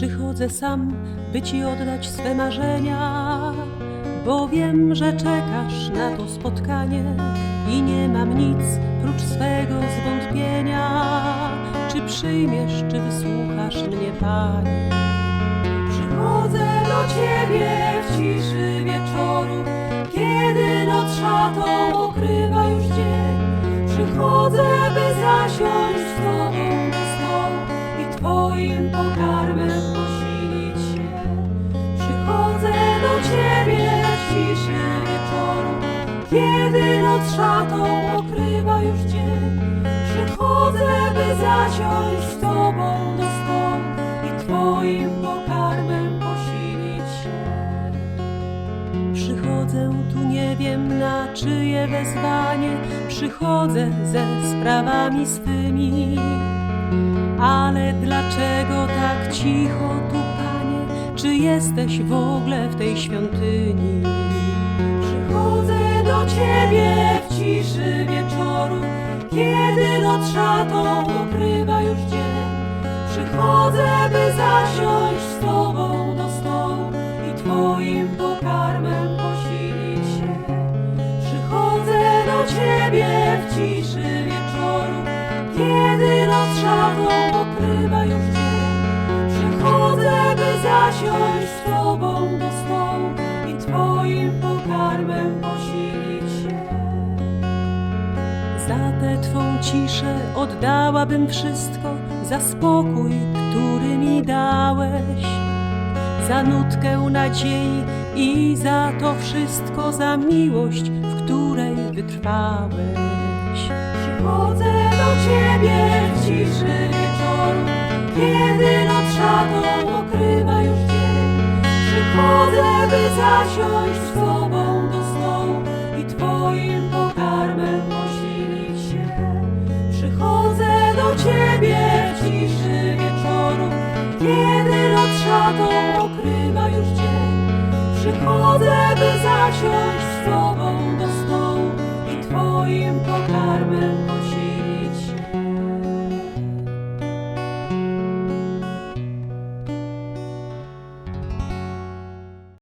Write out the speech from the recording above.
Przychodzę sam, by ci oddać swe marzenia, bo wiem, że czekasz na to spotkanie i nie mam nic prócz swego zwątpienia. Czy przyjmiesz, czy wysłuchasz mnie, Panie? Przychodzę do Ciebie w ciszy wieczoru, kiedy noc szatą okrywa już dzień. Przychodzę, by zasiąść i Twoim pokarmem posilić się. Przychodzę do Ciebie w ciszy wieczoru, kiedy noc szatą okrywa już dzień. Przychodzę, by zasiąść z Tobą do stołu i Twoim pokarmem posilić się. Przychodzę tu nie wiem na czyje wezwanie, przychodzę ze sprawami swymi. Ale dlaczego tak cicho tu, Panie? Czy jesteś w ogóle w tej świątyni? Przychodzę do Ciebie w ciszy wieczoru, kiedy noc szatą okrywa już dzień. Przychodzę, by zasiąść z Tobą do stołu i Twoim pokarmem posilić się. Przychodzę do Ciebie w ciszy zasiąść z Tobą do stołu i Twoim pokarmem posilić się. Za tę Twą ciszę oddałabym wszystko, za spokój, który mi dałeś, za nutkę nadziei i za to wszystko, za miłość, w której wytrwałeś. Przychodzę do Ciebie w ciszy wieczoru, kiedy noc szatą. By zasiąść z Tobą do i Twoim pokarmem posilić się. Przychodzę do Ciebie w ciszy wieczoru, kiedy noc szatą okrywa już dzień. Przychodzę, by zasiąść z Tobą do stołu i Twoim pokarmem posilić